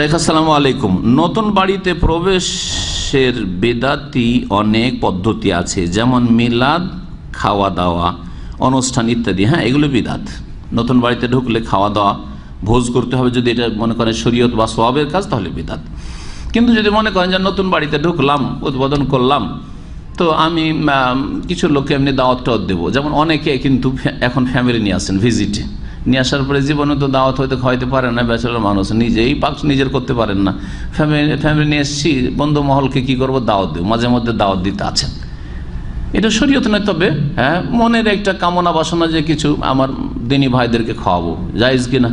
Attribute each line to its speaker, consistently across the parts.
Speaker 1: শেখ, আসসালামু আলাইকুম। নতুন বাড়িতে প্রবেশের বেদাতি অনেক পদ্ধতি আছে, যেমন মিলাদ খাওয়া দাওয়া অনুষ্ঠান ইত্যাদি। হ্যাঁ এগুলো বিদাত। নতুন বাড়িতে ঢুকলে খাওয়া দাওয়া ভোজ করতে হবে, যদি এটা মনে করেন শরীয়ত বা সবের কাজ, তাহলে বিদাত। কিন্তু যদি মনে করেন যে নতুন বাড়িতে ঢুকলাম, উদ্বোধন করলাম, তো আমি কিছু লোককে এমনি দাওয়াত দেবো। যেমন অনেকে কিন্তু এখন ফ্যামিলি নিয়ে আসেন, ভিজিটে। নিয়ে আসার পরে জীবনে তো দাওয়াত হয়তো খাওয়াইতে পারেন না, ব্যাচেলর মানুষ। নিজেই পাক নিজের করতে পারেন না। ফ্যামিলি ফ্যামিলি নিয়ে এসেছি, বন্ধু মহলকে কি করব? দাওয়াত দেবো। মাঝে মধ্যে দাওয়াত দিতে আছেন। এটা শরীয়ত নয়, তবে হ্যাঁ মনের একটা কামনা বাসনা যে কিছু আমার দিনী ভাইদেরকে খাওয়াবো। জায়েজ কিনা?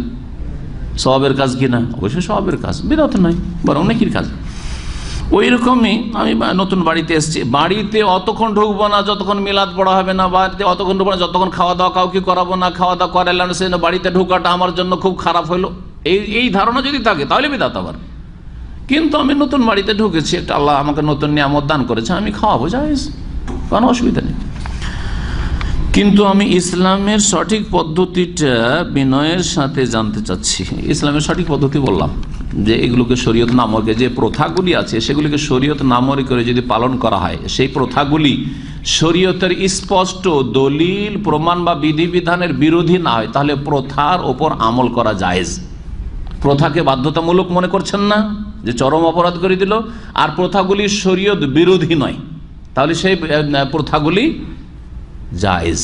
Speaker 1: সবের কাজ কিনা? অবশ্যই সবের কাজ। বিরত নয়, বরং নেকির কাজ। ওই রকমই আমি নতুন বাড়িতে এসেছি। বাড়িতে অতক্ষণ ঢুকবো না, যতক্ষণ মিলাদ পড়া হবে না, বাড়িতে অতক্ষণ ঢুকবো না, যতক্ষণ খাওয়া দাওয়া কাউকে করাবো না, খাওয়া দাওয়া করাইলাম সে না বাড়িতে ঢোকাটা আমার জন্য খুব খারাপ হলো এই এই ধারণা যদি থাকে, তাহলে বিদাত আবার। কিন্তু আমি নতুন বাড়িতে ঢুকেছি, একটা আল্লাহ আমাকে নতুন নিয়ামত দান করেছে, আমি খাওয়াবো যাই কোনো অসুবিধা নেই। কিন্তু আমি ইসলামের সঠিক পদ্ধতিটা বিনয়ের সাথে জানতে চাচ্ছি। ইসলামের সঠিক পদ্ধতি বললাম। যে এগুলোকে শরীয়ত নামকে যে প্রথাগুলি আছে, সেগুলিকে শরীয়ত নামরে করে যদি পালন করা হয়, সেই প্রথাগুলি শরীয়তের স্পষ্ট দলিল, প্রমাণ বা বিধিবিধানের বিরোধী না হয়, তাহলে প্রথার ওপর আমল করা জায়েজ। প্রথাকে বাধ্যতামূলক মনে করছেন না? যে চরম অপরাধ করে দিল, আর প্রথাগুলি শরীয়ত বিরোধী নয়। তাহলে সেই প্রথাগুলি জায়েজ।